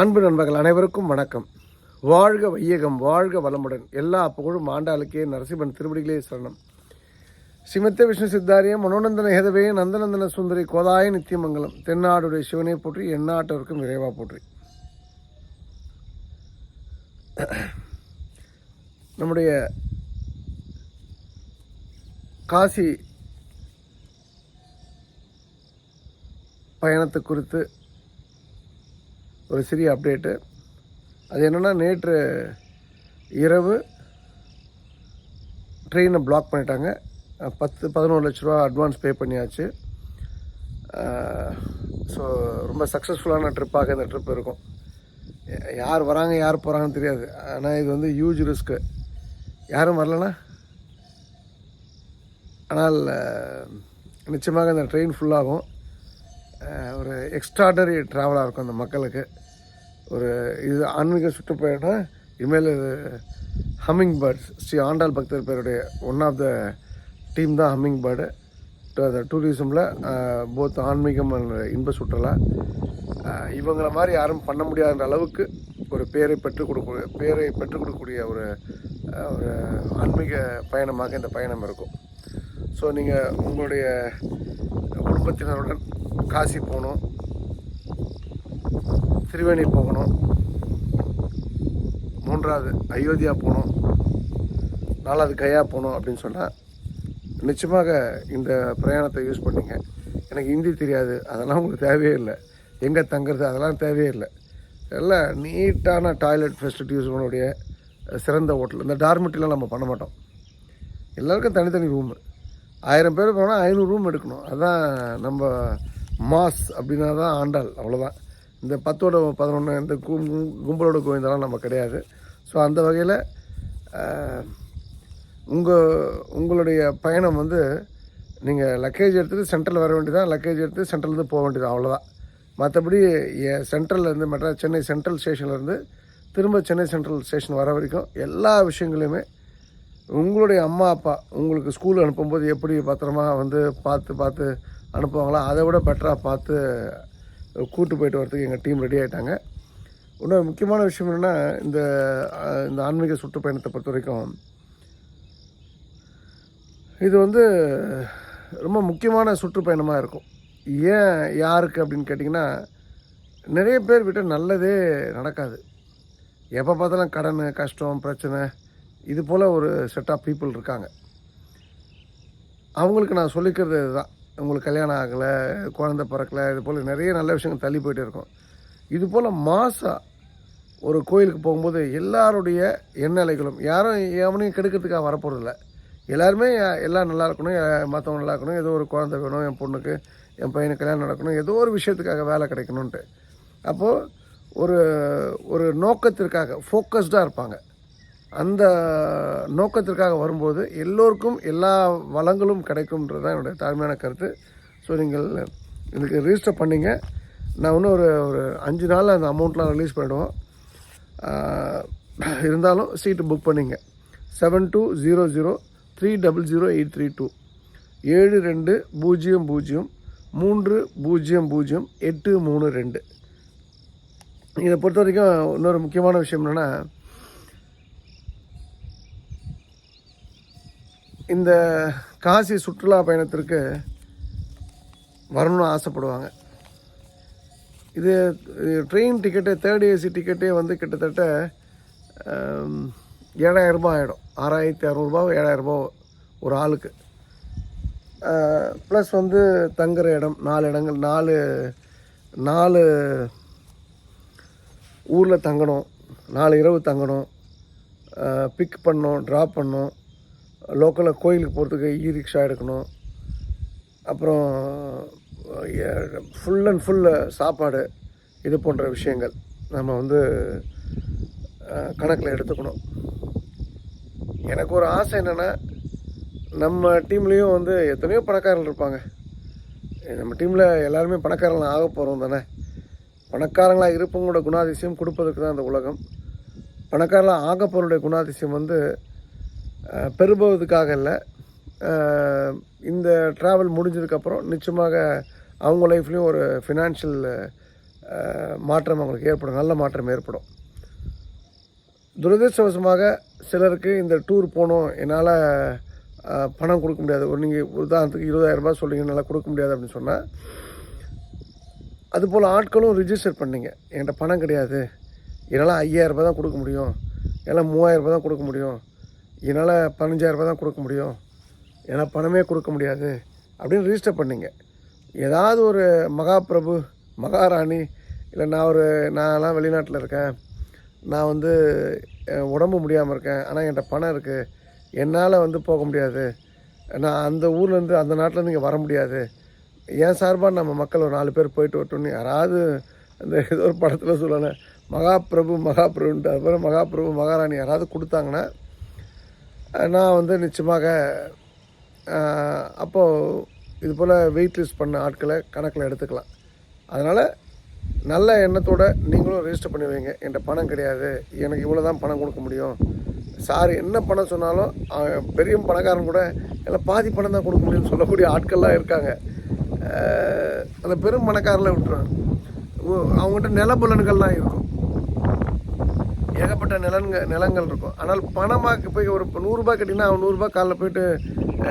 அன்பு நண்பர்கள் அனைவருக்கும் வணக்கம். வாழ்க வையகம் வாழ்க வளமுடன். எல்லா புகழும் ஆண்டாளுக்கே நரசிம்மன் திருவடிகளே சரணம். சிமத்த விஷ்ணு சித்தாரியம் மனோநந்தன ஹேதவே நந்தநந்தன சுந்தரி கோதாய நித்தியமங்கலம் தென்னாடுடைய சிவனை போற்றி எந்நாட்டவருக்கும் விரைவாக போற்றி. நம்முடைய காசி பயணத்தை குறித்து ஒரு சிறிய அப்டேட்டு அது என்னென்னா நேற்று இரவு ட்ரெயினை பிளாக் பண்ணிட்டாங்க. பத்து பதினோரு லட்ச ரூபா அட்வான்ஸ் பே பண்ணியாச்சு. ஸோ ரொம்ப சக்ஸஸ்ஃபுல்லான ட்ரிப்பாக இந்த ட்ரிப் இருக்கும். யார் வராங்க யார் போகிறாங்கன்னு தெரியாது. ஆனால் இது வந்து ஹியூஜ் ரிஸ்க்கு யாரும் வரலனா ஆனால் நிச்சயமாக இந்த ட்ரெயின் ஃபுல்லாகும் ஒரு எக்ஸ்ட்ராடனரி ட்ராவலாக இருக்கும் அந்த மக்களுக்கு. ஒரு இது ஆன்மீக சுற்றுப்பயணம் இனிமேல் இது ஹம்மிங் பேர்ட்ஸ் ஸ்ரீ ஆண்டாள் பக்தர் பேருடைய ஒன் ஆஃப் த டீம் தான் ஹம்மிங் பேர்டு அந்த டூரிசமில் போத் ஆன்மீகம் இன்ப சுற்றுலா. இவங்களை மாதிரி யாரும் பண்ண முடியாத அளவுக்கு ஒரு பேரை பெற்றுக் கொடுக்க பேரை பெற்றுக் கொடுக்கக்கூடிய ஒரு ஒரு ஆன்மீக பயணமாக இந்த பயணம் இருக்கும். ஸோ நீங்கள் உங்களுடைய குடும்பத்தினருடன் காசி போகணும். திருவேணி போகணும். மூன்றாவது அயோத்தியா போகணும். நாலாவது கயா போகணும் அப்படின்னு சொன்னால் நிச்சயமாக இந்த பிரயாணத்தை யூஸ் பண்ணிங்க. எனக்கு ஹிந்தி தெரியாது. அதெல்லாம் உங்களுக்கு தேவையே இல்லை. எங்கே தங்குறது? அதெல்லாம் தேவையே இல்லை. எல்லாம் நீட்டான டாய்லெட் ஃபெசிலிட்டிஸுடைய சிறந்த ஹோட்டல் இந்த டார்மெட்ரிலாம் நம்ம பண்ண மாட்டோம். எல்லாருக்கும் தனித்தனி ரூமு ஆயிரம் பேர் போனால் ஐநூறு ரூம் எடுக்கணும். அதுதான் நம்ம மாஸ் அப்படின்னா தான் ஆண்டாள் அவ்வளோதான் இந்த பத்தோட பதினொன்று இந்த கும் கும்பலோட கோவிந்தெல்லாம் நம்ம கிடையாது. ஸோ அந்த வகையில் உங்கள் உங்களுடைய பயணம் வந்து நீங்கள் லக்கேஜ் எடுத்துகிட்டு சென்ட்ரல் வர வேண்டியதான் லக்கேஜ் எடுத்து சென்ட்ரலேருந்து போக வேண்டியது அவ்வளோதான் மற்றபடி சென்ட்ரல்லேருந்து மற்ற சென்னை சென்ட்ரல் ஸ்டேஷன்லேருந்து திரும்ப சென்னை சென்ட்ரல் ஸ்டேஷன் வர வரைக்கும் எல்லா விஷயங்களையுமே உங்களுடைய அம்மா அப்பா உங்களுக்கு ஸ்கூல் அனுப்பும்போது எப்படி பத்திரமா வந்து பார்த்து பார்த்து அனுப்புவாங்களோ? அதை விட பெட்டராக பார்த்து கூட்டு போயிட்டு வரதுக்கு எங்கள் டீம் ரெடி ஆகிட்டாங்க இன்னொரு முக்கியமான விஷயம் என்னென்னா இந்த இந்த ஆன்மீக சுற்றுப்பயணத்தை பொறுத்த வரைக்கும் இது வந்து ரொம்ப முக்கியமான சுற்றுப்பயணமாக இருக்கும். ஏன் யாருக்கு அப்படின்னு கேட்டிங்கன்னா நிறைய பேர் விட்டு நல்லதே நடக்காது. எப்போ பார்த்தாலும் கடன் கஷ்டம் பிரச்சனை இது போல் ஒரு செட் ஆஃப் பீப்புள் இருக்காங்க. அவங்களுக்கு நான் சொல்லிக்கிறது இதுதான். உங்களுக்கு கல்யாணம் ஆகலை குழந்த பிறக்கலை இது போல் நிறைய நல்ல விஷயங்கள் தள்ளி போயிட்டே இருக்கும். இது போல் மாதம் ஒரு கோயிலுக்கு போகும்போது எல்லாருடைய எண்ணலைகளும் யாரும் எவனையும் கெடுக்கிறதுக்காக வரப்போகிறதில்ல எல்லாருமே எல்லாம் நல்லா இருக்கணும் மற்றவங்க நல்லா இருக்கணும் ஏதோ ஒரு குழந்தை வேணும் என் பொண்ணுக்கு என் பையனுக்கு கல்யாணம் நடக்கணும் ஏதோ ஒரு விஷயத்துக்காக வேலை கிடைக்கணுன்ட்டு அப்போது ஒரு ஒரு நோக்கத்திற்காக ஃபோக்கஸ்டாக இருப்பாங்க. அந்த நோக்கத்திற்காக வரும்போது எல்லோருக்கும் எல்லா வளங்களும் கிடைக்கும்ன்றது தான் என்னுடைய தாழ்மையான கருத்து. ஸோ நீங்கள் இதுக்கு ரிஜிஸ்டர் பண்ணிங்க. நான் இன்னும் ஒரு ஒரு அஞ்சு நாளில் அந்த அமௌண்ட்லாம் ரிலீஸ் பண்ணிடுவோம். இருந்தாலும் சீட்டு புக் பண்ணிங்க. Seven two zero zero three double zero eight three two ஏழு ரெண்டு பூஜ்ஜியம் பூஜ்ஜியம் மூன்று பூஜ்ஜியம் பூஜ்ஜியம் எட்டு மூணு ரெண்டு. இதை பொறுத்த வரைக்கும் இன்னொரு முக்கியமான விஷயம் என்னென்னா இந்த காசி சுற்றுலா பயணத்திற்கு வரணும்னு ஆசைப்படுவாங்க. இது ட்ரெயின் டிக்கெட்டு தேர்ட் ஏசி டிக்கெட்டே வந்து கிட்டத்தட்ட ஏழாயிரரூபா ஆகிடும் ஆறாயிரத்தி அறநூறுபா ஏழாயிரம் ரூபாய் ஒரு ஆளுக்கு. ப்ளஸ் வந்து தங்குற இடம் நாலு இடங்கள் நாலு நாலு ஊரில் தங்கணும் நாலு இரவு தங்கணும் பிக் பண்ணணும் ட்ராப் பண்ணணும். லோக்கலில் கோயிலுக்கு போகிறதுக்கு இ ரிக்ஷா எடுக்கணும். அப்புறம் ஃபுல் அண்ட் ஃபுல்லு சாப்பாடு இது போன்ற விஷயங்கள் நம்ம வந்து கணக்கில் எடுத்துக்கணும். எனக்கு ஒரு ஆசை என்னென்னா நம்ம டீம்லேயும் வந்து எத்தனையோ பணக்காரர்கள் இருப்பாங்க. நம்ம டீமில் எல்லாருமே பணக்காரங்களாக ஆக போகிறோம் தானே. பணக்காரங்களாக இருப்பவங்களோட குணாதிசயம் கொடுப்பதற்கு தான் அந்த உலகம். பணக்காரங்களாக ஆக போகிறோடைய குணாதிசயம் வந்து பெறுபவதுக்காக இல்லை. இந்த ட்ராவல் முடிஞ்சதுக்கப்புறம் நிச்சயமாக அவங்க லைஃப்லேயும் ஒரு ஃபினான்ஷியல் மாற்றம் அவங்களுக்கு ஏற்படும். நல்ல மாற்றம் ஏற்படும். துரதிருஷ்டவசமாக சிலருக்கு இந்த டூர் போகணும். என்னால் பணம் கொடுக்க முடியாது. ஒரு நீங்கள் உதாரணத்துக்கு இருபதாயிரரூபா சொல்கிறீங்க என்னால் கொடுக்க முடியாது அப்படின்னு சொன்னால் அதுபோல் ஆட்களும் ரிஜிஸ்டர் பண்ணீங்க. என்கிட்ட பணம் கிடையாது. என்னால் ஐயாயிரரூபா தான் கொடுக்க முடியும். என்னால் மூவாயிரம் ரூபாய் தான் கொடுக்க முடியும். என்னால் பதினஞ்சாயிரம் ரூபாய் தான் கொடுக்க முடியும். ஏன்னா பணமே கொடுக்க முடியாது. அப்படின்னு ரிஜிஸ்டர் பண்ணிங்க. ஏதாவது ஒரு மகாபிரபு மகாராணி இல்லை நான் ஒரு நான்லாம் வெளிநாட்டில் இருக்கேன். நான் வந்து உடம்பு முடியாமல் இருக்கேன். ஆனால் என்கிட்ட பணம் இருக்குது என்னால் வந்து போக முடியாது. நான் அந்த ஊர்லேருந்து அந்த நாட்டிலேருந்து இங்கே வர முடியாது. என் சார்பாக நம்ம மக்கள் ஒரு நாலு பேர் போயிட்டு வரட்டும்னு யாராவது அந்த ஏதோ ஒரு படத்தில் சொல்லலை. மகாபிரபு மகாபிரபுன்ட்டு அதுபோல் மகாபிரபு மகாராணி யாராவது கொடுத்தாங்கன்னா நான் வந்து நிச்சயமாக அப்போது இது போல் வெயிட் லிஸ்ட் பண்ண ஆட்களை கணக்கில் எடுத்துக்கலாம். அதனால் நல்ல எண்ணத்தோடு நீங்களும் ரெஜிஸ்டர் பண்ணி வைங்க. என்கிட்ட பணம் கிடையாது. எனக்கு இவ்வளோ தான் பணம் கொடுக்க முடியும். சார் என்ன பணம் சொன்னாலும் பெரிய பணக்காரன் கூட எல்லாம் பாதி பணம் தான் கொடுக்க முடியும்னு சொல்லக்கூடிய ஆட்கள்லாம் இருக்காங்க. அந்த பெரும் பணக்காரில் விட்டுருவாங்க அவங்ககிட்ட நிலபலன்கள்லாம் இருக்கும். ஏகப்பட்ட நிலங்க நிலங்கள் இருக்கும். ஆனால் பணமாக போய் ஒரு இப்போ நூறுரூபா கட்டினா அவன் நூறுரூபா காலில் போயிட்டு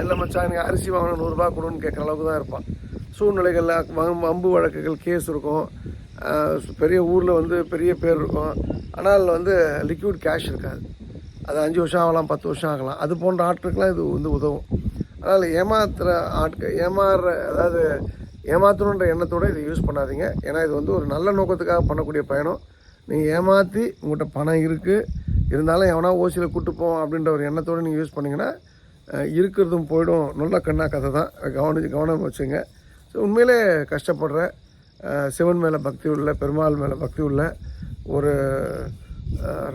இல்லை மச்சான் அரிசி வாங்கணும் நூறுரூபா கொடுன்னு கேட்குற அளவுக்கு தான் இருப்பான். சூழ்நிலைகளில் வம்பு வழக்குகள் கேஸ் இருக்கும். பெரிய ஊரில் வந்து பெரிய பேர் இருக்கும். ஆனால் வந்து லிக்விட் கேஷ் இருக்காது. அது அஞ்சு வருஷம் ஆகலாம் பத்து வருஷம் ஆகலாம். அது போன்ற ஆட்களுக்கெலாம் இது வந்து உதவும். அதனால் ஏமாத்துகிற ஆட்கள் ஏமாறுற அதாவது ஏமாத்தணுன்ற எண்ணத்தோடு இதை யூஸ் பண்ணாதீங்க. ஏன்னா இது வந்து ஒரு நல்ல நோக்கத்துக்காக பண்ணக்கூடிய பயணம். நீங்கள் ஏமாற்றி உங்கள்கிட்ட பணம் இருக்குது இருந்தாலும் எவனா ஓசியில் கூட்டு போவோம் அப்படின்ற ஒரு எண்ணத்தோடு நீங்கள் யூஸ் பண்ணிங்கன்னா இருக்கிறதும் போயிடும். நல்ல கண்ணா கதை தான். கவனிச்சு கவனம் வச்சுங்க. ஸோ உண்மையிலே கஷ்டப்படுற சிவன் மேலே பக்தி உள்ள பெருமாள் மேலே பக்தி உள்ள ஒரு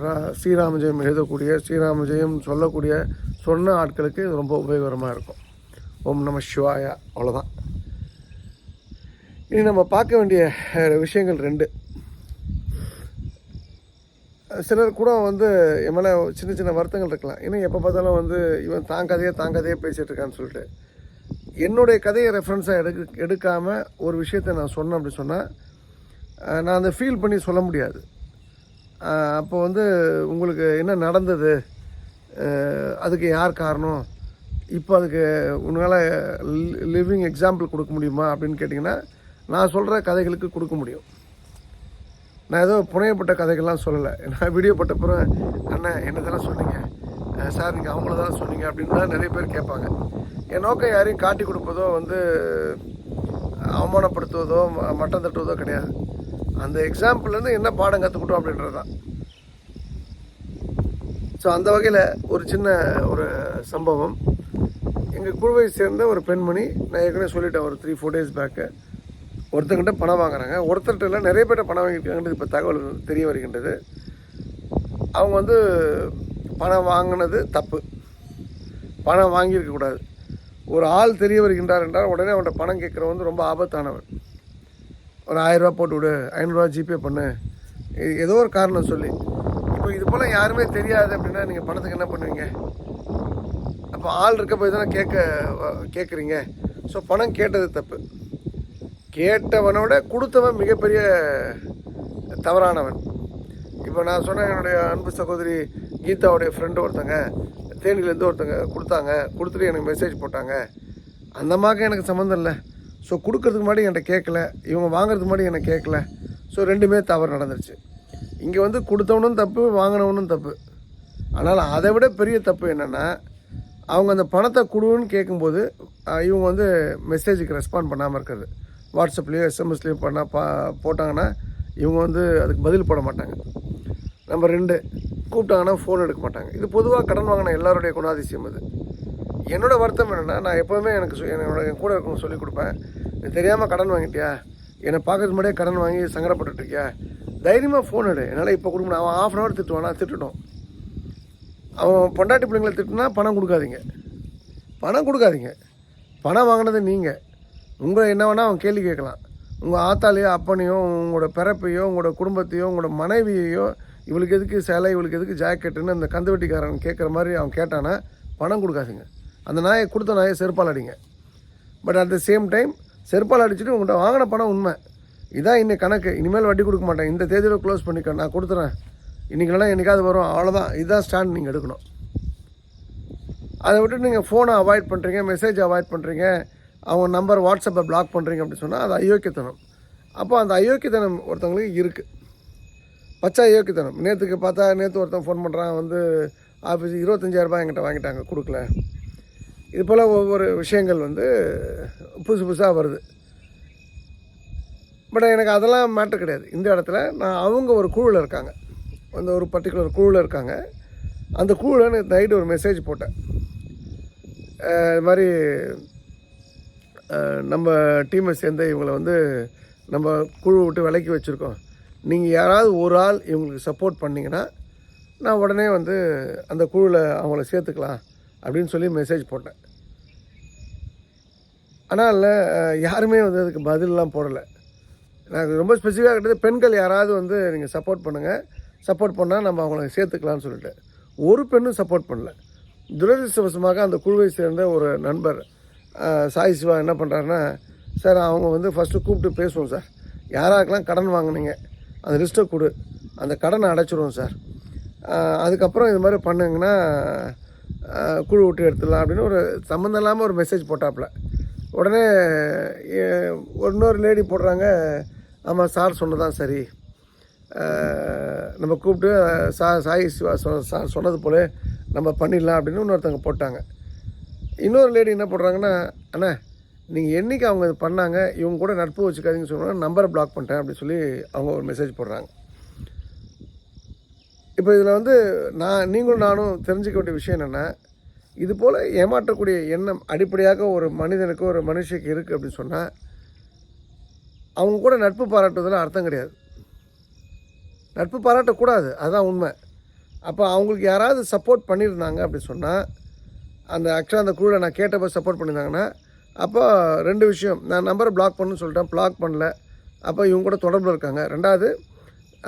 ரா- ஸ்ரீராம ஜெயம் எழுதக்கூடிய ஸ்ரீராம ஜெயம் சொல்லக்கூடிய சொன்ன ஆட்களுக்கு இது ரொம்ப உபயோகரமாக இருக்கும். ஓம் நம சிவாயா. அவ்வளோதான் இனி நம்ம பார்க்க வேண்டிய விஷயங்கள் ரெண்டு. சிலர் கூட வந்து என் மேலே சின்ன சின்ன வருத்தங்கள் இருக்கலாம். ஏன்னா எப்போ பார்த்தாலும் வந்து இவன் தான் கதையே தான் கதையே பேசிகிட்டு இருக்கான்னு சொல்லிட்டு. என்னுடைய கதையை ரெஃபரன்ஸாக எடுக்க எடுக்காமல் ஒரு விஷயத்தை நான் சொன்னேன் அப்படி சொன்னால் நான் அதை ஃபீல் பண்ணி சொல்ல முடியாது. அப்போ வந்து உங்களுக்கு என்ன நடந்தது? அதுக்கு யார் காரணம்? இப்போ அதுக்கு உங்களால் லிவிங் எக்ஸாம்பிள் கொடுக்க முடியுமா அப்படின்னு கேட்டிங்கன்னா நான் சொல்கிற கதைகளுக்கு கொடுக்க முடியும். நான் ஏதோ புனையப்பட்ட கதைகள்லாம் சொல்லலை. நான் வீடியோ போட்ட பிறகு அண்ணன் என்னதெல்லாம் சொன்னீங்க? சார் நீங்கள் அவங்கள தான் சொன்னீங்க அப்படின்னு தான் நிறைய பேர் கேட்பாங்க. என் நோக்கம் யாரையும் காட்டி கொடுப்பதோ வந்து அவமானப்படுத்துவதோ ம- மட்டம் தட்டுவதோ கிடையாது. அந்த எக்ஸாம்பிள்லேருந்து என்ன பாடம் கற்றுக்கிட்டோம் அப்படின்றது தான் ஸோ அந்த வகையில் ஒரு சின்ன ஒரு சம்பவம். எங்கள் குழுவை சேர்ந்த ஒரு பெண்மணி நான் ஏற்கனவே சொல்லிட்டேன் ஒரு த்ரீ ஃபோர் டேஸ் பேக்கு ஒருத்தங்கிட்ட பணம் வாங்குறாங்க. ஒருத்தர்கிட்ட இல்லை நிறைய பேர்ட்ட பணம் வாங்கியிருக்காங்கன்றது இப்போ தகவல் தெரிய வருகின்றது. அவங்க வந்து பணம் வாங்கினது தப்பு. பணம் வாங்கியிருக்கக்கூடாது ஒரு ஆள் தெரிய வருகின்றார் என்றால் உடனே அவன்கிட்ட பணம் கேட்குறவன் வந்து ரொம்ப ஆபத்தானவன். ஒரு ஆயிரரூபா போட்டு விடு ஐநூறுரூவா ஜிபே பண்ணு. இது ஏதோ ஒரு காரணம் சொல்லி. இப்போ இது போல் யாருமே தெரியாது அப்படின்னா நீங்கள் பணத்துக்கு என்ன பண்ணுவீங்க? அப்போ ஆள் இருக்க போய் தானே கேட்க கேட்குறீங்க. ஸோ பணம் கேட்டது தப்பு. கேட்டவனோட கொடுத்தவன் மிகப்பெரிய தவறானவன். இப்போ நான் சொன்ன என்னுடைய அன்பு சகோதரி கீதாவுடைய ஃப்ரெண்டு ஒருத்தங்க தேனிலேருந்து ஒருத்தங்க கொடுத்தாங்க கொடுத்துட்டு எனக்கு மெசேஜ் போட்டாங்க. அந்த மாதிரி எனக்கு சம்மந்தம் இல்லை. ஸோ கொடுக்கறதுக்கு முன்னாடி என்கிட்ட கேட்கல. இவங்க வாங்குறதுக்கு முன்னாடி எனக்கு கேட்கல. ஸோ ரெண்டுமே தவறு நடந்துருச்சு. இங்கே வந்து கொடுத்தவனும் தப்பு வாங்கினவனும் தப்பு. ஆனால் அதை விட பெரிய தப்பு என்னென்னா அவங்க அந்த பணத்தை கொடுன்னு கேட்கும்போது இவங்க வந்து மெசேஜுக்கு ரெஸ்பாண்ட் பண்ணாமல் இருக்கிறது. வாட்ஸ்அப்லேயோ எஸ்எம்எஸ்லேயோ பண்ண பா போட்டாங்கன்னா இவங்க வந்து அதுக்கு பதில் போட மாட்டாங்க. நம்பர் ரெண்டு கூப்பிட்டாங்கன்னா ஃபோன் எடுக்க மாட்டாங்க. இது பொதுவாக கடன் வாங்கின எல்லாருடைய குணாதிசயம் அது. என்னோடய வருத்தம் என்னென்னா நான் எப்போவுமே எனக்கு என்னோட என் கூட இருக்கவங்க சொல்லிக் கொடுப்பேன். தெரியாமல் கடன் வாங்கிட்டியா? என்னை பார்க்கறதுக்கு முன்னாடியே கடன் வாங்கி சங்கடப்பட்டுட்டு இருக்கியா தைரியமாக ஃபோன் எடு. என்னால் இப்போ கொடுக்கணும் அவன் ஆஃப் அன் ஹவர் திட்டுவானா? திட்டுட்டோம் அவன் பொண்டாட்டி பிள்ளைங்களை திட்டுனா பணம் கொடுக்காதீங்க. பணம் கொடுக்காதீங்க. பணம் வாங்கினது நீங்கள் உங்களை என்ன வேணால் அவன் கேள்வி கேட்கலாம். உங்கள் ஆத்தாலையோ அப்பனையோ உங்களோட பிறப்பையோ உங்களோட குடும்பத்தையோ உங்களோட மனைவியையோ இவளுக்கு எதுக்கு சேலை இவளுக்கு எதுக்கு ஜாக்கெட்டுன்னு அந்த கந்துவெட்டிக்காரன் கேட்குற மாதிரி அவன் கேட்டானா பணம் கொடுக்காதீங்க. அந்த நாயை கொடுத்த நாயை செருப்பால் அடிங்க. But at the same time செருப்பால் அடிச்சுட்டு உங்கள்கிட்ட வாங்கின பணம் உண்மை. இதான் இன்னைக்கு கணக்கு. இனிமேல் வட்டி கொடுக்க மாட்டேன். இந்த தேதியில் க்ளோஸ் பண்ணிக்க. நான் கொடுத்துறேன். இன்றைக்கெல்லாம் என்றைக்காவது வரும். அவ்வளோதான் இதுதான் ஸ்டாண்ட் நீங்கள் எடுக்கணும். அதை விட்டு நீங்கள் ஃபோனை அவாய்ட் பண்ணுறீங்க மெசேஜ் அவாய்ட் பண்ணுறீங்க அவங்க நம்பர் வாட்ஸ்அப்பை பிளாக் பண்ணுறீங்க அப்படின்னு சொன்னால் அது அயோக்கியத்தனம். அப்போ அந்த அயோக்கியத்தனம் ஒருத்தவங்களுக்கு இருக்குது பச்சை அயோக்கியத்தனம். நேற்றுக்கு பார்த்தா நேற்று ஒருத்தன் ஃபோன் பண்ணுறான் வந்து ஆஃபீஸ் இருபத்தஞ்சாயிரரூபா என்கிட்ட வாங்கிட்டாங்க கொடுக்கல. இது போல் ஒவ்வொரு விஷயங்கள் வந்து புதுசு புதுசாக வருது. பட் எனக்கு அதெல்லாம் மேட்ரு கிடையாது. இந்த இடத்துல நான் அவங்க ஒரு குழுவில் இருக்காங்க. அந்த ஒரு பர்டிகுலர் குழுவில் இருக்காங்க. அந்த குழுவில் நைட்டு ஒரு மெசேஜ் போட்டேன். இது மாதிரி நம்ம டீமை சேர்ந்த இவங்களை வந்து நம்ம குழு விட்டு விலக்கி வச்சுருக்கோம். நீங்கள் யாராவது ஒரு ஆள் இவங்களுக்கு சப்போர்ட் பண்ணிங்கன்னா நான் உடனே வந்து அந்த குழுவில் அவங்கள சேர்த்துக்கலாம் அப்படின்னு சொல்லி மெசேஜ் போட்டேன். ஆனால் இல்லை யாருமே வந்து அதுக்கு பதிலெலாம் போடலை. எனக்கு ரொம்ப ஸ்பெசிஃபிக்காக கிடையாது பெண்கள் யாராவது வந்து நீங்கள் சப்போர்ட் பண்ணுங்கள் சப்போர்ட் பண்ணால் நம்ம அவங்கள சேர்த்துக்கலாம்னு சொல்லிட்டு. ஒரு பெண்ணும் சப்போர்ட் பண்ணல. துரதிருஷ்டவசமாக அந்த குழுவை சேர்ந்த ஒரு நண்பர் சாய் சிவா என்ன பண்ணுறாருன்னா சார் அவங்க வந்து ஃபஸ்ட்டு கூப்பிட்டு பேசுவோம் சார். யாராருக்கெல்லாம் கடன் வாங்கினீங்க அந்த லிஸ்ட்டை கொடு. அந்த கடனை அடைச்சிடுவோம் சார். அதுக்கப்புறம் இது மாதிரி பண்ணுங்கன்னா குழு விட்டு எடுத்துடலாம் அப்படின்னு ஒரு சம்மந்தம் இல்லாமல் ஒரு மெசேஜ் போட்டாப்புல. உடனே இன்னொரு லேடி போடுறாங்க ஆமாம் சார் சொன்னதான் சரி. நம்ம கூப்பிட்டு சா சாய் சிவா சொ சார் சொன்னது போல நம்ம பண்ணிடலாம் அப்படின்னு இன்னொருத்தவங்க போட்டாங்க. இன்னொரு லேடி என்ன பண்ணுறாங்கன்னா அண்ணா நீங்கள் என்னைக்கு அவங்க இது பண்ணாங்க இவங்க கூட நட்பு வச்சுக்காதீங்கன்னு சொன்னால் நம்பரை பிளாக் பண்ணிட்டேன் அப்படின்னு சொல்லி அவங்க ஒரு மெசேஜ் போடுறாங்க. இப்போ இதில் வந்து நான் நீங்களும் நானும் தெரிஞ்சுக்க வேண்டிய விஷயம் என்னென்னா இது போல் ஏமாற்றக்கூடிய எண்ணம் அடிப்படையாக ஒரு மனிதனுக்கு ஒரு மனுஷனுக்கு இருக்குது அப்படின்னு சொன்னால் அவங்க கூட நட்பு பாராட்டுவதில் அர்த்தம் கிடையாது. நட்பு பாராட்டக்கூடாது அதுதான் உண்மை. அப்போ அவங்களுக்கு யாராவது சப்போர்ட் பண்ணியிருந்தாங்க அப்படி சொன்னால் அந்த ஆக்சுவலாக அந்த குழுவில் நான் கேட்டப்போ சப்போர்ட் பண்ணியிருந்தாங்கன்னா அப்போ ரெண்டு விஷயம். நான் நம்பரை பிளாக் பண்ணுன்னு சொல்லிட்டேன். பிளாக் பண்ணல. அப்போ இவங்க கூட தொடர்பில் இருக்காங்க. ரெண்டாவது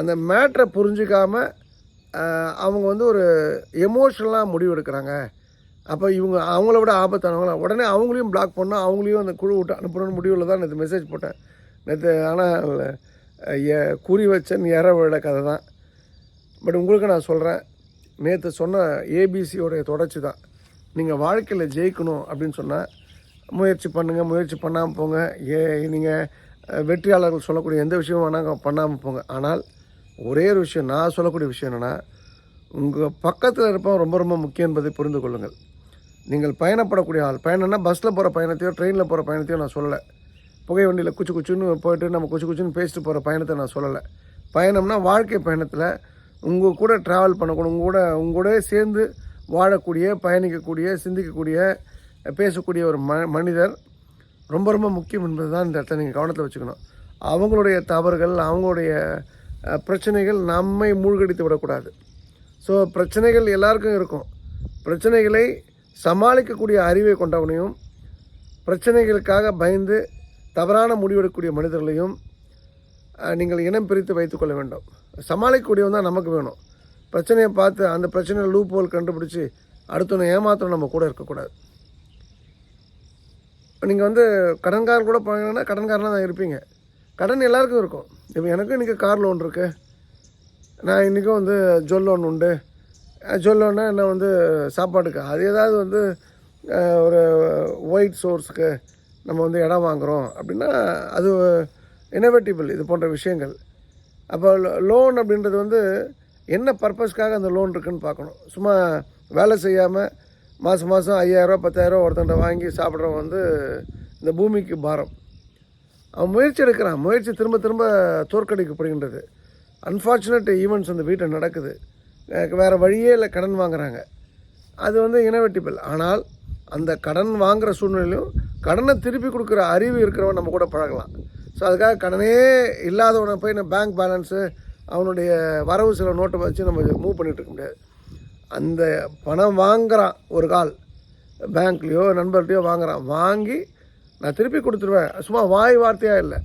அந்த மேட்ரை புரிஞ்சிக்காமல் அவங்க வந்து ஒரு எமோஷ்னலாக முடிவு எடுக்கிறாங்க. அப்போ இவங்க அவங்கள விட ஆபத்தானவங்களா? உடனே அவங்களையும் பிளாக் பண்ணோம் அவங்களையும் அந்த குழு விட்டு அனுப்பணும்னு முடிவில் தான் நேற்று மெசேஜ் போட்டேன். நேற்று ஆனால் குறி வச்சன் இற விழ கதை தான். பட் உங்களுக்கு நான் சொல்கிறேன் நேற்று சொன்ன ஏபிசியோடைய தொடர்ச்சி தான். நீங்கள் வாழ்க்கையில் ஜெயிக்கணும் அப்படின்னு சொன்னால் முயற்சி பண்ணுங்கள் முயற்சி பண்ணாமல் போங்க. ஏ நீங்கள் வெற்றியாளர்கள் சொல்லக்கூடிய எந்த விஷயமும் வேணாங்க பண்ணாமல் போங்க. ஆனால் ஒரே ஒரு விஷயம் நான் சொல்லக்கூடிய விஷயம் என்னென்னா உங்கள் பக்கத்தில் இருப்பவன் ரொம்ப ரொம்ப முக்கியம் என்பதை புரிந்து கொள்ளுங்கள். நீங்கள் பயணப்படக்கூடிய ஆள் பயணம்னா பஸ்ஸில் போகிற பயணத்தையோ ட்ரெயினில் போகிற பயணத்தையோ நான் சொல்லலை. புகை வண்டியில் குச்சி குச்சுன்னு போயிட்டு நம்ம குச்சி குச்சின்னு பேசிட்டு போகிற பயணத்தை நான் சொல்லலை. பயணம்னா வாழ்க்கை பயணத்தில் உங்கள் கூட ட்ராவல் பண்ணக்கூடும் உங்கள் கூட உங்க கூட சேர்ந்து வாழக்கூடிய பயணிக்கக்கூடிய சிந்திக்கக்கூடிய பேசக்கூடிய ஒரு ம மனிதர் ரொம்ப ரொம்ப முக்கியம் என்பது தான் இந்த இடத்த நீங்கள் கவனத்தில் வச்சுக்கணும். அவங்களுடைய தவறுகள் அவங்களுடைய பிரச்சனைகள் நம்மை மூழ்கடித்து விடக்கூடாது. ஸோ பிரச்சனைகள் எல்லாருக்கும் இருக்கும். பிரச்சனைகளை சமாளிக்கக்கூடிய அறிவை கொண்டவனையும் பிரச்சனைகளுக்காக பயந்து தவறான முடிவெடுக்கக்கூடிய மனிதர்களையும் நீங்கள் இனம் பிரித்து வைத்துக்கொள்ள வேண்டும். சமாளிக்கக்கூடியவன் தான் நமக்கு வேணும். பிரச்சனையை பார்த்து அந்த பிரச்சனையை லூப் ஹோல் கண்டுபிடிச்சி அடுத்தவனை ஏமாத்தணும் நம்ம கூட இருக்கக்கூடாது. நீங்கள் வந்து கடன்காரன் கூட போனீங்கன்னா கடன்காரனாக தான் இருப்பீங்க. கடன் எல்லாருக்கும் இருக்கும். இப்போ எனக்கும் இன்றைக்கி கார் லோன் இருக்குது நான் இன்றைக்கும் வந்து ஜுவல் லோன் உண்டு. ஜுவல் லோன்னா என்ன வந்து சாப்பாட்டுக்கு? அது ஏதாவது வந்து ஒரு ஒயிட் சோர்ஸுக்கு நம்ம வந்து இடம் வாங்குகிறோம் அப்படின்னா அது இன்னோவேட்டிபிள் இது போன்ற விஷயங்கள். அப்போ லோன் அப்படின்றது வந்து என்ன பர்பஸ்க்காக அந்த லோன் இருக்குன்னு பார்க்கணும். சும்மா வேலை செய்யாமல் மாதம் மாதம் ஐயாயிரரூவா பத்தாயிரரூவா ஒருத்தன்ட்ட வாங்கி சாப்பிட்றவன் வந்து இந்த பூமிக்கு பாரம். அவன் முயற்சி எடுக்கிறான். முயற்சி திரும்ப திரும்ப தோற்கடிக்கப்படுகின்றது. அன்ஃபார்ச்சுனேட் ஈவெண்ட்ஸ் அந்த வீட்டில் நடக்குது. வேறு வழியே இல்லை கடன் வாங்குகிறாங்க அது வந்து இனவெட்டிபிள் ஆனால் அந்த கடன் வாங்குகிற சூழ்நிலையும் கடனை திருப்பி கொடுக்குற அறிவு இருக்கிறவன் நம்ம கூட பழகலாம். ஸோ அதுக்காக கடனே இல்லாதவனை போய் நான் பேங்க் பேலன்ஸு அவனுடைய வரவு சில நோட்டை வச்சு நம்ம மூவ் பண்ணிகிட்டு இருக்க முடியாது. அந்த பணம் வாங்குறான் ஒரு கால் பேங்க்லேயோ நண்பர்கிட்டையோ வாங்குறான். வாங்கி நான் திருப்பி கொடுத்துருவேன். சும்மா வாய் வார்த்தையாக இல்லை.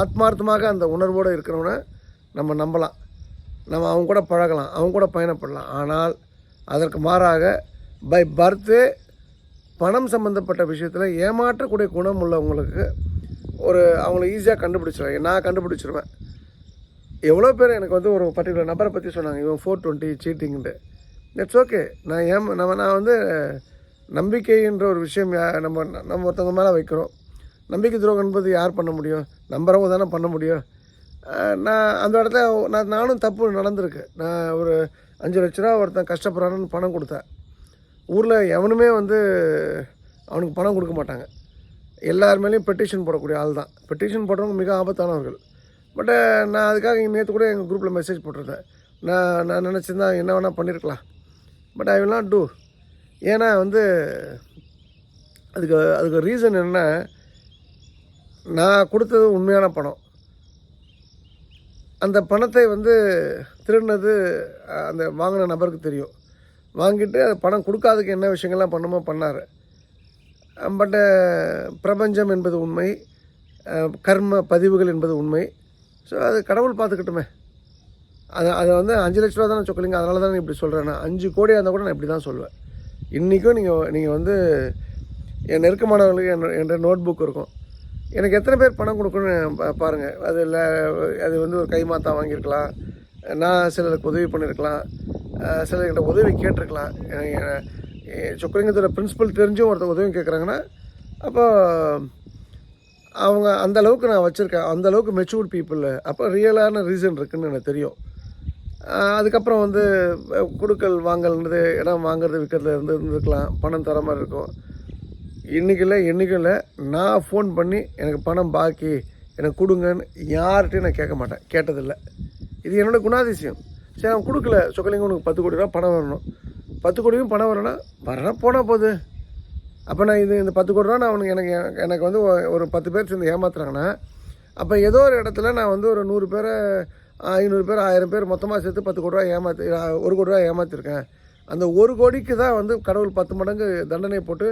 ஆத்மார்த்தமாக அந்த உணர்வோடு இருக்கிறவனை நம்ம நம்பலாம். நம்ம அவங்க கூட பழகலாம். அவங்க கூட பயணப்படலாம். ஆனால் அதற்கு மாறாக பை பர்த்தே பணம் சம்மந்தப்பட்ட விஷயத்தில் ஏமாற்றக்கூடிய குணம் உள்ளவங்களுக்கு ஒரு அவங்கள ஈஸியாக கண்டுபிடிச்சிருவேன் நான் கண்டுபிடிச்சிருவேன். எவ்வளோ பேர் எனக்கு வந்து ஒரு பர்டிகுலர் நபரை பற்றி சொன்னாங்க. இவன் ஃபோர் டுவெண்ட்டி சீட்டிங்ட்டு இட்ஸ் ஓகே நான் ஏன் நம்ம நான் வந்து நம்பிக்கைன்ற ஒரு விஷயம் யா- நம்ம நம்ம ஒருத்தவங்க மேலே வைக்கிறோம். நம்பிக்கை துரோகம் என்பது யார் பண்ண முடியும்? நம்புறவங்க தானே பண்ண முடியும். நான் அந்த இடத்துல நான் நானும் தப்பு நடந்திருக்கு. நான் ஒரு அஞ்சு லட்ச ரூபா ஒருத்தன் கஷ்டப்படுறான்னு பணம் கொடுத்தேன். ஊரில் எவனுமே வந்து அவனுக்கு பணம் கொடுக்க மாட்டாங்க. எல்லார் மேலேயும் பெட்டிஷன் போடக்கூடிய ஆள் தான் பெட்டிஷன் போடுறவங்க மிக ஆபத்தானவர்கள். பட் நான் அதுக்காக நேற்று கூட எங்கள் குரூப்பில் மெசேஜ் போட்டிருந்தேன். நான் நான் நினச்சிருந்தா என்ன வேணால் பண்ணியிருக்கலாம் but I will not do ஏன்னா வந்து அதுக்கு அதுக்கு ரீசன் என்ன நான் கொடுத்தது உண்மையான பணம். அந்த பணத்தை வந்து திருடினது அந்த வாங்கின நபருக்கு தெரியும். வாங்கிட்டு அது பணம் கொடுக்காததுக்கு என்ன விஷயங்கள்லாம் பண்ணுமோ பண்ணார். பட்டு பிரபஞ்சம் என்பது உண்மை. கர்ம பதிவுகள் என்பது உண்மை. ஸோ அது கடவுள் பார்த்துக்கிட்டுமே. அது அதை வந்து அஞ்சு லட்ச ரூபா தானே சொக்கலிங்க? அதனால தான் இப்படி சொல்கிறேன் நான் அஞ்சு கோடியாக இருந்தால் கூட நான் இப்படி தான் சொல்லுவேன் இன்றைக்கும் நீங்கள் நீங்கள் வந்து என் நெருக்கமானவர்களுக்கு என் என்ற நோட் புக் இருக்கும். எனக்கு எத்தனை பேர் பணம் கொடுக்கணும்னு பாருங்கள் அது இல்லை அது வந்து ஒரு கைமாத்தா வாங்கியிருக்கலாம். நான் சிலருக்கு உதவி பண்ணியிருக்கலாம். சிலர்கிட்ட உதவி கேட்டிருக்கலாம். சொக்கலிங்கத்தோட பிரின்சிபல் தெரிஞ்சும் ஒருத்தர் உதவி கேட்குறாங்கன்னா அப்போ அவங்க அந்த அளவுக்கு நான் வச்சுருக்கேன். அந்த அளவுக்கு மெச்சூர்ட் பீப்புள் அப்போ ரியலான ரீசன் இருக்குதுன்னு எனக்கு தெரியும். அதுக்கப்புறம் வந்து கொடுக்கல் வாங்கல்ன்றது இடம் வாங்குறது விற்கிறதுல இருந்து இருந்துருக்கலாம். பணம் தர மாதிரி இருக்கும். இன்றைக்கி இல்லை என்றைக்கும் இல்லை. நான் ஃபோன் பண்ணி எனக்கு பணம் பாக்கி எனக்கு கொடுங்கன்னு யார்கிட்டையும் நான் கேட்க மாட்டேன். கேட்டதில்லை. இது என்னோட குணாதிசயம். சரி அவன் கொடுக்கல. சொக்கலிங்க உனக்கு பத்து கோடி ரூபா பணம் வரணும். பத்து கோடியும் பணம் வரணும் வரணும் போனால் போகுது அப்போ நான் இது இந்த பத்து கோடி ரூபா நான் அவனுக்கு எனக்கு எனக்கு வந்து ஒரு பத்து பேர் சேர்ந்து ஏமாத்துறாங்கன்னா அப்போ ஏதோ ஒரு இடத்துல நான் வந்து ஒரு நூறு பேரை ஐநூறு பேர் ஆயிரம் பேர் மொத்தமாக சேர்த்து பத்து கோடி ரூபா ஏமாற்றி ஒரு கோடி ரூபா ஏமாற்றிருக்கேன் அந்த ஒரு கோடிக்கு தான் வந்து கடவுள் பத்து மடங்கு தண்டனை போட்டு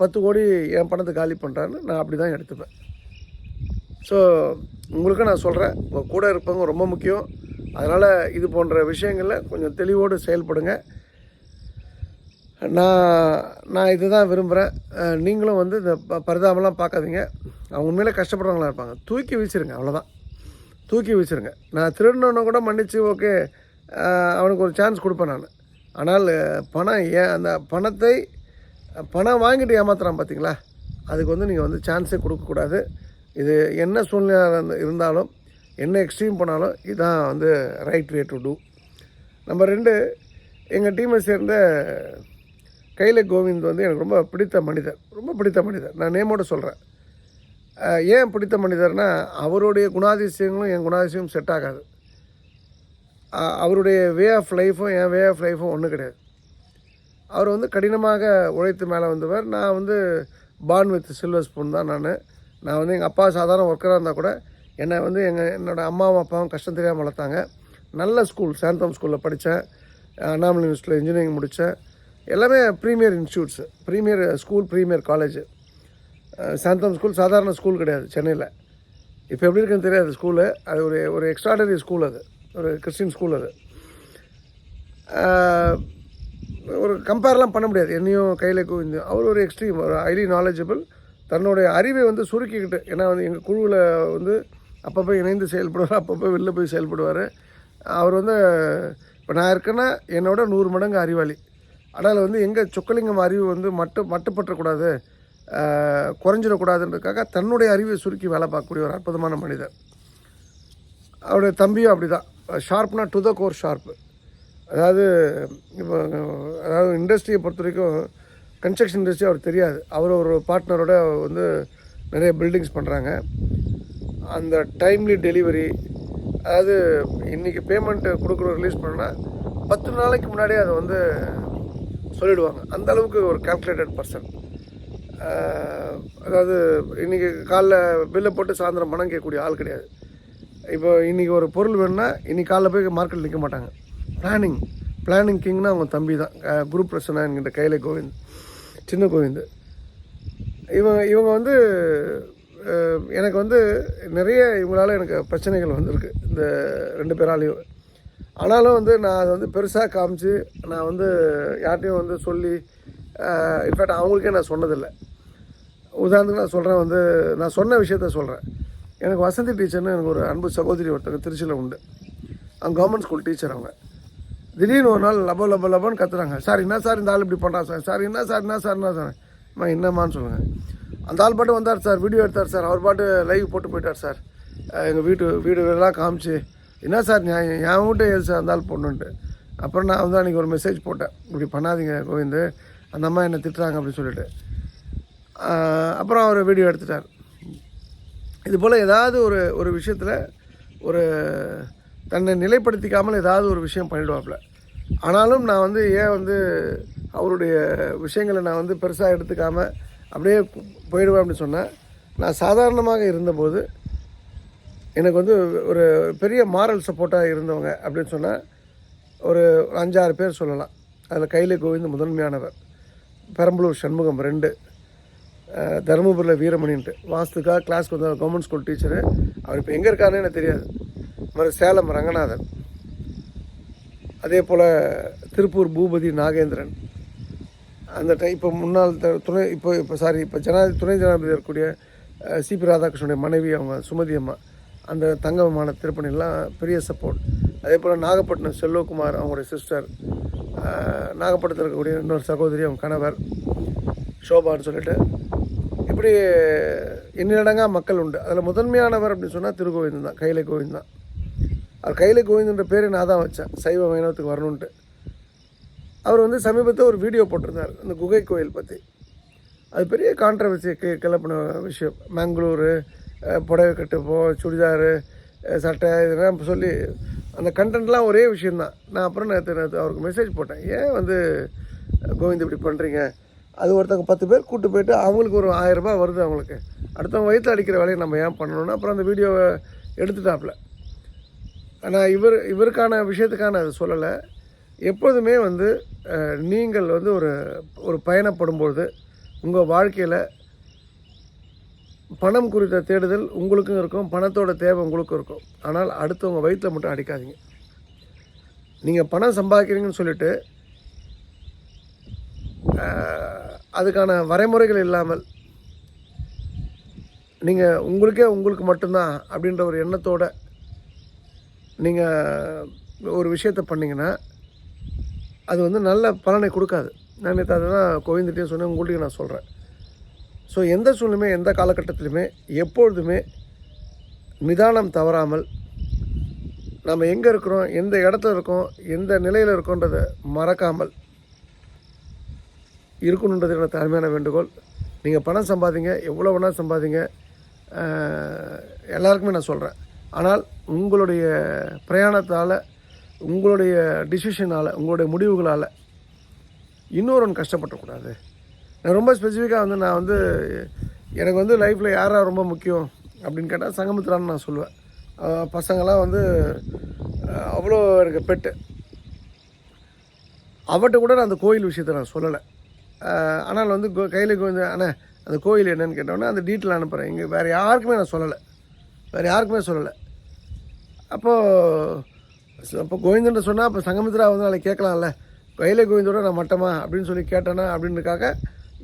பத்து கோடி என் பணத்தை காலி பண்ணுறான்னு நான் அப்படி தான் எடுத்துப்பேன். ஸோ உங்களுக்கு நான் சொல்கிறேன் உங்கள் கூட இருப்பவங்க ரொம்ப முக்கியம். அதனால் இது போன்ற விஷயங்களில் கொஞ்சம் தெளிவோடு செயல்படுங்க. நான் நான் இதுதான் விரும்புகிறேன் நீங்களும் வந்து இந்த ப- பரிதாபம்லாம் பார்க்காதீங்க. அவங்க உண்மையிலே கஷ்டப்படுறவங்களா இருப்பாங்க. தூக்கி வீசிருங்க அவ்வளோதான் தூக்கி வீசிருங்க. நான் திருடினவனை கூட மன்னிச்சு ஓகே அவனுக்கு ஒரு சான்ஸ் கொடுப்பேன் நான். ஆனால் பணம் ஏன் அந்த பணத்தை பணம் வாங்கிட்டு ஏமாத்துறான் பார்த்தீங்களா அதுக்கு வந்து நீங்கள் வந்து சான்ஸே கொடுக்கக்கூடாது இது என்ன சூழ்நிலை இருந்தாலும் என்ன எக்ஸ்ட்ரீம் பண்ணாலும் இதுதான் வந்து right way to do number ரெண்டு எங்கள் டீமை சேர்ந்த கைலை கோவிந்த் வந்து எனக்கு ரொம்ப பிடித்த மனிதர். ரொம்ப பிடித்த மனிதர். நான் நேமோட சொல்கிறேன் ஏன் பிடித்த மனிதர்னா அவருடைய குணாதிசயங்களும் என் குணாதிசயமும் செட் ஆகாது. அவருடைய way of லைஃப்பும் N way of லைஃப்பும் ஒன்றும் கிடையாது. அவர் வந்து கடினமாக உழைத்து மேலே வந்தவர். நான் வந்து பார்ன் வித் சில்வர் ஸ்பூன் தான் நான். நான் வந்து எங்கள் அப்பா சாதாரண ஒர்க்கராக இருந்தால் கூட என்னை வந்து எங்கள் என்னோடய அம்மாவும் அப்பாவும் கஷ்டம் தெரியாமல் வளர்த்தாங்க. நல்ல ஸ்கூல் சாந்தம் ஸ்கூலில் படித்தேன் அண்ணாமலை யூனிவர்சிட்டியில் இன்ஜினியரிங் முடித்தேன் எல்லாமே premier institutes premier school premier college சாந்தம் ஸ்கூல் சாதாரண ஸ்கூல் கிடையாது சென்னையில். இப்போ எப்படி இருக்குன்னு தெரியாது ஸ்கூலு அது ஒரு ஒரு எக்ஸ்ட்ராடனரி ஸ்கூல் அது. ஒரு கிறிஸ்டின் ஸ்கூல் அது. ஒரு கம்பேர்லாம் பண்ண முடியாது. என்னையும் கையில் குவிந்து அவர் ஒரு எக்ஸ்ட்ரீம் ஒரு ஹைலி நாலேஜபிள் தன்னுடைய அறிவை வந்து சுருக்கிக்கிட்டு ஏன்னா வந்து எங்கள் குழுவில் வந்து அப்பப்போ இணைந்து செயல்படுவார் அப்பப்போ வெளில போய் செயல்படுவார். அவர் வந்து இப்போ நான் இருக்கேன்னா என்னோட நூறு மடங்கு அறிவாளி. ஆனால் வந்து எங்கள் சொக்கலிங்கம் அறிவு வந்து மட்டு மட்டுப்பற்றக்கூடாது குறைஞ்சிடக்கூடாதுன்றதுக்காக தன்னுடைய அறிவை சுருக்கி வேலை பார்க்கக்கூடிய ஒரு அற்புதமான மனிதர். அவருடைய தம்பியும் அப்படி தான் ஷார்ப்னா டு த கோர் ஷார்ப்பு. அதாவது இப்போ அதாவது இண்டஸ்ட்ரியை பொறுத்த வரைக்கும் கன்ஸ்ட்ரக்ஷன் இண்டஸ்ட்ரி அவர் தெரியாது. அவர் ஒரு பார்ட்னரோட வந்து நிறைய பில்டிங்ஸ் பண்ணுறாங்க அந்த டைம்லி டெலிவரி அதாவது இன்றைக்கி பேமெண்ட்டு கொடுக்குறோம் ரிலீஸ் பண்ணால் பத்து நாளைக்கு முன்னாடியே அதை வந்து சொல்லிடுவாங்க. அந்த அளவுக்கு ஒரு கால்குலேட்டட் பர்சன் அதாவது இன்றைக்கி காலைல பில்லை போட்டு சாயந்தரம் பணம் கேட்கக்கூடிய ஆள் கிடையாது. இப்போ இன்றைக்கி ஒரு பொருள் வேணும்னா இன்றைக்கி காலைல போய் மார்க்கெட்டில் நிற்க மாட்டாங்க. பிளானிங் பிளானிங் கிங்னா அவங்க தம்பி தான். குரு பிரசன்னா என்கிட்ட கையில கோவிந்த். சின்ன கோவிந்த். இவங்க இவங்க வந்து எனக்கு வந்து நிறைய இவங்களால எனக்கு பிரச்சனைகள் வந்திருக்கு. இந்த ரெண்டு பேராலையும். ஆனாலும் வந்து நான் அதை வந்து பெருசாக காமிச்சு நான் வந்து யார்ட்டையும் வந்து சொல்லி இன்ஃபேக்ட் அவங்களுக்கே நான் சொன்னதில்லை. உதாரணத்துக்கு நான் சொல்கிறேன் வந்து நான் சொன்ன விஷயத்த சொல்கிறேன் எனக்கு வசந்தி டீச்சர்னு எனக்கு ஒரு அன்பு சகோதரி ஒருத்தங்க திருச்சியில் உண்டு. அவங்க கவர்மெண்ட் ஸ்கூல் டீச்சர் அவங்க. திடீர்னு ஒரு நாள் லப லப லபன்னு கத்துறாங்க. சார் என்ன சார் இந்த ஆள் இப்படி பண்ணுறான் சார்? சார் என்ன சார் என்ன சார் என்ன சார்? அம்மா என்னம்மான்னு சொல்லுங்கள் அந்த ஆள் பாட்டு வந்தார் சார் வீடியோ எடுத்தார் சார். அவர் பாட்டு லைவ் போட்டு போயிட்டார் சார். எங்கள் வீட்டு வீடு எல்லாம் காமிச்சு என்ன சார் நியாயம் என் வீட்டை எது சார் இருந்தாலும் பொண்ணுன்ட்டு. அப்புறம் நான் வந்து அன்றைக்கி ஒரு மெசேஜ் போட்டேன். இப்படி பண்ணாதீங்க கோவிந்து. அந்த அம்மா என்னை திட்டுறாங்க அப்படின்னு சொல்லிட்டு. அப்புறம் அவர் வீடியோ எடுத்துட்டார். இது போல் ஏதாவது ஒரு ஒரு விஷயத்தில் ஒரு தன்னை நிலைப்படுத்திக்காமல் ஏதாவது ஒரு விஷயம் பண்ணிடுவாப்புல. ஆனாலும் நான் வந்து ஏன் வந்து அவருடைய விஷயங்களை நான் வந்து பெருசாக எடுத்துக்காமல் அப்படியே போயிடுவேன் அப்படின்னு சொன்னேன் நான் சாதாரணமாக இருந்தபோது எனக்கு வந்து ஒரு பெரிய மாரல் சப்போர்ட்டாக இருந்தவங்க அப்படின்னு சொன்னால் ஒரு அஞ்சாறு பேர் சொல்லலாம். அதில் கையில் கோவிந்த் முதன்மையானவர். பெரம்பலூர் சண்முகம் ரெண்டு. தருமபுரியில் வீரமணின்ட்டு. வாஸ்துக்காக கிளாஸ்க்கு வந்த கவர்மெண்ட் ஸ்கூல் டீச்சரு அவர் இப்போ எங்கே இருக்காருன்னு எனக்கு தெரியாது. மறு சேலம் ரங்கநாதன். அதே போல் திருப்பூர் பூபதி நாகேந்திரன். அந்த டைம் இப்போ முன்னாள் த- துணை இப்போ இப்போ சாரி இப்போ ஜனாதி துணை ஜனாதிபதி இருக்கக்கூடிய சிபி ராதாகிருஷ்ணனுடைய மனைவி அவங்க சுமதி அம்மா. அந்த தங்க விமான திருப்பணிலாம் பெரிய சப்போர்ட் அதே போல் நாகப்பட்டினம் செல்வகுமார் அவங்களுடைய சிஸ்டர் நாகப்பட்டினத்தில் இருக்கக்கூடிய இன்னொரு சகோதரி அவங்க கணவர் ஷோபான்னு சொல்லிட்டு. இப்படி எண்ணிலடங்கா மக்கள் உண்டு. அதில் முதன்மையானவர் அப்படின்னு சொன்னால் திருகோவிந்தன் தான் கையில கோவிந்த் தான். அவர் கையில கோவிந்தன்ற பேர் நான் தான் வச்சேன். சைவ வைணவத்துக்கு வரணுன்ட்டு அவர் வந்து சமீபத்தில் ஒரு வீடியோ போட்டிருந்தார் அந்த குகை கோயில் பற்றி அது பெரிய கான்ட்ரவர்சி கிளப்பின விஷயம். மேங்களூரு புடவை கட்டு போ சுடிதாரு சட்டை இதெல்லாம் சொல்லி அந்த கண்டென்ட்லாம் ஒரே விஷயந்தான் நான் அப்புறம் நேற்று நேற்று அவருக்கு மெசேஜ் போட்டேன். ஏன் வந்து கோவிந்த் இப்படி பண்ணுறீங்க அது ஒருத்தவங்க பத்து பேர் கூப்பிட்டு போயிட்டு அவங்களுக்கு ஒரு ஆயிரரூபா வருது அவங்களுக்கு. அடுத்தவங்க வயிற்று அடிக்கிற வேலையை நம்ம ஏன் பண்ணணும்னா அப்புறம் அந்த வீடியோவை எடுத்துட்டாப்புல. ஆனால் இவர் இவருக்கான விஷயத்துக்கான அது சொல்லலை. எப்போதுமே வந்து நீங்கள் வந்து ஒரு ஒரு பயணப்படும்பொழுது உங்கள் வாழ்க்கையில் பணம் குறித்த தேடுதல் உங்களுக்கும் இருக்கும் பணத்தோட தேவை உங்களுக்கும் இருக்கும். ஆனால் அடுத்தவங்க வயிற்றில் மட்டும் அடிக்காதீங்க. நீங்கள் பணம் சம்பாதிக்கிறீங்கன்னு சொல்லிட்டு அதுக்கான வரைமுறைகள் இல்லாமல் நீங்கள் உங்களுக்கே உங்களுக்கு மட்டும்தான் அப்படின்ற ஒரு எண்ணத்தோட நீங்கள் ஒரு விஷயத்தை பண்ணிங்கன்னா அது வந்து நல்ல பலனை கொடுக்காது. நான் நேற்று அதுதான் கோவிந்துகிட்டே சொன்னேன் உங்கள்கிட்ட நான் சொல்கிறேன் ஸோ எந்த சூழ்நிலையுமே எந்த காலகட்டத்திலுமே எப்பொழுதுமே நிதானம் தவறாமல் நம்ம எங்கே இருக்கிறோம் எந்த இடத்துல இருக்கோம் எந்த நிலையில் இருக்கோன்றதை மறக்காமல் இருக்கணுன்றது என்னோட தலைமையான வேண்டுகோள். நீங்கள் பணம் சம்பாதிங்க எவ்வளோ வேணால் சம்பாதிங்க. எல்லாருக்குமே நான் சொல்கிறேன் ஆனால் உங்களுடைய பிரயாணத்தால் உங்களுடைய டிசிஷனால் உங்களுடைய முடிவுகளால் இன்னொருவன் கஷ்டப்படக்கூடாது. ரொம்ப ஸ்பெசிஃபிக்காக வந்து நான் வந்து எனக்கு வந்து லைஃப்பில் யாராக ரொம்ப முக்கியம் அப்படின்னு கேட்டால் சங்கமித்ரான்னு நான் சொல்லுவேன். பசங்களாம் வந்து அவ்வளோ எனக்கு பெட்டு. அவர்கிட்ட கூட நான் அந்த கோயில் விஷயத்தை நான் சொல்லலை. ஆனால் வந்து கோ- கையில் கொஞ்சம் அண்ணே அந்த கோயில் என்னன்னு கேட்டோன்னே அந்த டீட்டெயில் அனுப்புகிறேன் இங்கே வேறு யாருக்குமே நான் சொல்லலை. வேறு யாருக்குமே சொல்லலை. அப்போது அப்போ கோவிந்தன் சொன்னால் அப்போ சங்கமித்ரா வந்து நாளைக்கு கேட்கலாம்ல கையில கோவிந்தோட நான் மட்டமா? அப்படின்னு சொல்லி கேட்டேன்னா அப்படின்றக்காக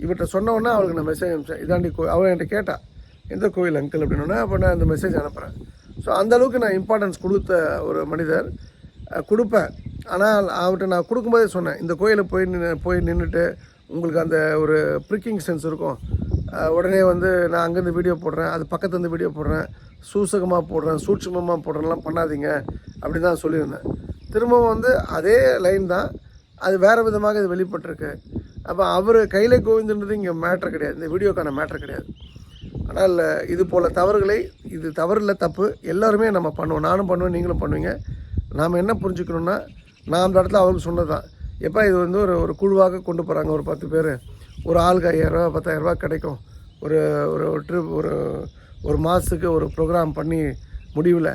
இவர்கிட்ட சொன்ன அவளுக்கு நான் மெசேஜ் அனுப்பிச்சேன். இதாண்டி கோ அவள் என்கிட்ட கேட்டா எந்த கோயில் அங்கிள் அப்படின்னோடனே அப்போ நான் அந்த மெசேஜ் அனுப்புகிறேன் ஸோ அந்தளவுக்கு நான் இம்பார்ட்டன்ஸ் கொடுத்த ஒரு மனிதர். கொடுப்பேன். ஆனால் அவர்கிட்ட நான் கொடுக்கும்போதே சொன்னேன் இந்த கோயிலை போய் நின்று போய் நின்றுட்டு உங்களுக்கு அந்த ஒரு ப்ரிக்கிங் சென்ஸ் இருக்கும். உடனே வந்து நான் அங்கேருந்து வீடியோ போடுறேன் அது பக்கத்துலேருந்து வீடியோ போடுறேன். சூசகமாக போடுறேன் சூட்சுமமாக போடுறேன்லாம் பண்ணாதீங்க அப்படி தான் சொல்லியிருந்தேன். திரும்பவும் வந்து அதே லைன் தான் அது வேறு விதமாக இது வெளிப்பட்டிருக்கு. அப்போ அவர் கையில் கோவிந்தன்றது இங்கே மேட்ரு கிடையாது. இந்த வீடியோக்கான மேட்ரு கிடையாது. ஆனால் இது போல் தவறுகளை இது தவறில் தப்பு எல்லாருமே நம்ம பண்ணுவோம். நானும் பண்ணுவேன் நீங்களும் பண்ணுவீங்க. நாம் என்ன புரிஞ்சுக்கணுன்னா நான் அந்த இடத்துல அவருக்கு சொன்னது தான் எப்போ இது வந்து ஒரு ஒரு குழுவாக கொண்டு போகிறாங்க ஒரு பத்து பேர். ஒரு ஆளுக்கு ஐயாயிரரூவா பத்தாயிரரூபா கிடைக்கும். ஒரு ஒரு ட்ரிப் ஒரு ஒரு மாதத்துக்கு ஒரு ப்ரோக்ராம் பண்ணி முடிவில்.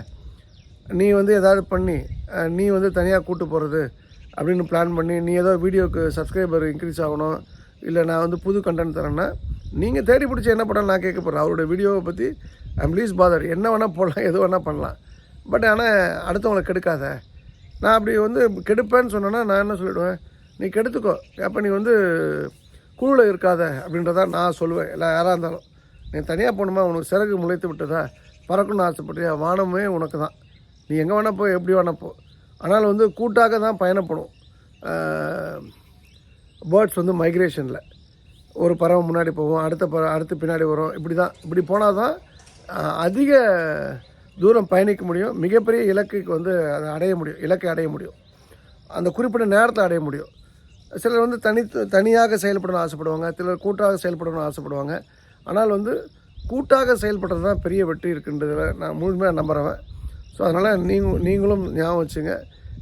நீ வந்து ஏதாவது பண்ணி நீ வந்து தனியாக கூட்டு போகிறது அப்படின்னு பிளான் பண்ணி நீ ஏதோ வீடியோவுக்கு சப்ஸ்கிரைபர் இன்க்ரீஸ் ஆகணும் இல்லை நான் வந்து புது கண்டென்ட் தரேன்னா நீங்கள் தேடி பிடிச்சி என்ன படம் நான் கேட்க போகிறேன் அவரோட வீடியோவை பற்றி ஐம் ப்ளீஸ் பாதர் என்ன வேணால் போடலாம் எது வேணால் பண்ணலாம். பட் ஆனால் அடுத்தவங்களை கெடுக்காத. நான் அப்படி வந்து கெடுப்பேன்னு சொன்னேன்னா நான் என்ன சொல்லிவிடுவேன் நீ கெடுத்துக்கோ. அப்போ நீ வந்து குழுவில் இருக்காத அப்படின்றத நான் சொல்லுவேன். எல்லாம் யாராக இருந்தாலும். நீ தனியாக போகணுமா? உனக்கு சிறகு முளைத்து விட்டதா? பறக்கணும்னு ஆசைப்பட்டியா வானமே உனக்கு தான் நீ எங்கே வேணால் போ எப்படி வேணால் போ. ஆனால் வந்து கூட்டாக தான் பயணப்படும். பேர்ட்ஸ் வந்து மைக்ரேஷனில் ஒரு பறவை முன்னாடி போகும் அடுத்த பறவை அடுத்து பின்னாடி வரும். இப்படி தான் இப்படி போனால் தான் அதிக தூரம் பயணிக்க முடியும். மிகப்பெரிய இலக்குக்கு வந்து அதை அடைய முடியும் இலக்கை அடைய முடியும். அந்த குறிப்பிட்ட நேரத்தை அடைய முடியும். சிலர் வந்து தனி தனியாக செயல்படணும்னு ஆசைப்படுவாங்க சிலர் கூட்டாக செயல்படணும்னு ஆசைப்படுவாங்க. ஆனால் வந்து கூட்டாக செயல்படுறது தான் பெரிய வெற்றி இருக்குன்றதில் நான் முழுமையாக நம்புகிறவன் ஸோ அதனால் நீங்கள் நீங்களும் ஞாபகம் வச்சுங்க.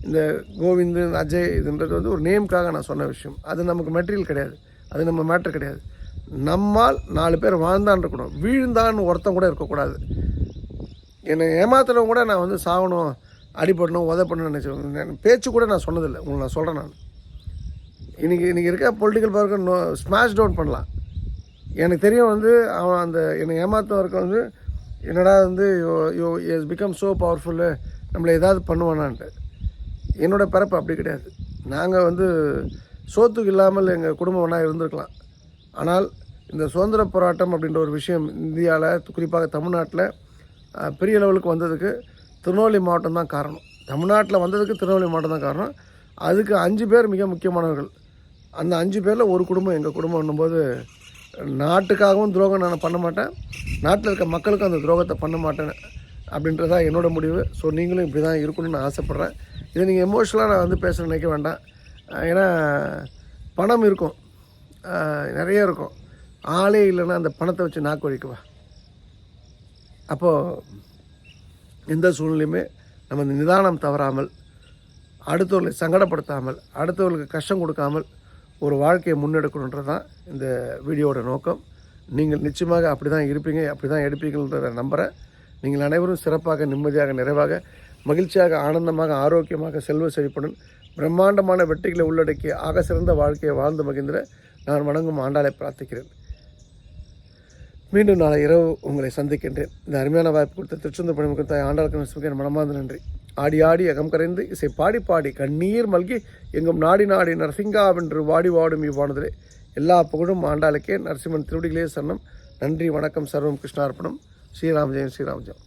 இந்த கோவிந்தன் அஜய் இதுன்றது வந்து ஒரு நேம்க்காக நான் சொன்ன விஷயம். அது நமக்கு மெட்டீரியல் கிடையாது. அது நம்ம மேட்ரு கிடையாது. நம்மால் நாலு பேர் வாழ்ந்தான் இருக்கணும். வீழ்ந்தான்னு ஒருத்தன் கூட இருக்கக்கூடாது. என்னை ஏமாத்துறவங்க கூட நான் வந்து சாகணும் அடிபடணும் உதப்படணும்னு நினச்சேன் பேச்சு கூட நான் சொன்னதில்லை. உங்களுக்கு நான் சொல்கிறேன் நான். இன்றைக்கி இன்றைக்கி இருக்க political power no smash down பண்ணலாம். எனக்கு தெரியும் வந்து அவன் அந்த என்னை ஏமாத்தவருக்கு வந்து என்னடா வந்து yo is become so powerful நம்மளை ஏதாவது பண்ணுவானான்ட்டு. என்னோட பிறப்பு அப்படி கிடையாது. நாங்கள் வந்து சோத்துக்கு இல்லாமல் எங்கள் குடும்பம் ஒன்றா இருந்திருக்கலாம். ஆனால் இந்த சுதந்திர போராட்டம் அப்படின்ற ஒரு விஷயம் இந்தியாவில் குறிப்பாக தமிழ்நாட்டில் பெரிய லெவலுக்கு வந்ததுக்கு திருநெல்வேலி மாவட்டம் தான் காரணம். தமிழ்நாட்டில் வந்ததுக்கு திருநெல்வேலி மாவட்டம் தான் காரணம். அதுக்கு அஞ்சு பேர் மிக முக்கியமானவர்கள். அந்த அஞ்சு பேரில் ஒரு குடும்பம் எங்கள் குடும்பம் போது நாட்டுக்காகவும் துரோகம் நான் பண்ண மாட்டேன். நாட்டில் இருக்க மக்களுக்கும் அந்த துரோகத்தை பண்ண மாட்டேன் தான் என்னோட முடிவு. ஸோ நீங்களும் இப்படி தான் இருக்கணும்னு நான் ஆசைப்பட்றேன். இதை நீங்கள் எமோஷ்னலாக நான் வந்து பேச நினைக்க வேண்டாம். ஏன்னா பணம் இருக்கும். நிறைய இருக்கும். ஆளே இல்லைன்னா அந்த பணத்தை வச்சு நாக்கு வழிக்குவா அப்போது எந்த சூழ்நிலையுமே நம்ம நிதானம் தவறாமல் அடுத்தவர்களை சங்கடப்படுத்தாமல் அடுத்தவர்களுக்கு கஷ்டம் கொடுக்காமல் ஒரு வாழ்க்கையை முன்னெடுக்கணுன்றது தான் இந்த வீடியோவோட நோக்கம். நீங்கள் நிச்சயமாக அப்படி தான் இருப்பீங்க அப்படி தான் எடுப்பீங்கன்றதை நம்புகிறேன் நீங்கள் அனைவரும் சிறப்பாக நிம்மதியாக நிறைவாக மகிழ்ச்சியாக ஆனந்தமாக ஆரோக்கியமாக செல்வ செழிப்புடன் பிரம்மாண்டமான வெற்றிகளை உள்ளடக்கிய ஆக சிறந்த வாழ்க்கையை வாழ்ந்து மகிழ்ந்திட நான் வணங்கும் ஆண்டாளை பிரார்த்திக்கிறேன். மீண்டும் நாளை இரவு உங்களை சந்திக்கின்றேன். இந்த அருமையான வாய்ப்பு கொடுத்த திருச்செந்தூர் பணி ஆண்டாளுக்கு மனமார்ந்த நன்றி. ஆடி ஆடி அகம் கரைந்து இசை பாடி பாடி கண்ணீர் மல்கி எங்கும் நாடி நாடி நரசிங்காவென்று வாடி வாடும் இவ்வானதிலே. எல்லா புகழும் ஆண்டாளுக்கே. நரசிம்மன் திருவடிகளே சன்னம் நன்றி வணக்கம் சர்வம் கிருஷ்ணார்ப்பணம். ஸ்ரீராம் ஜெயம் ஸ்ரீராம் ஜெயம்.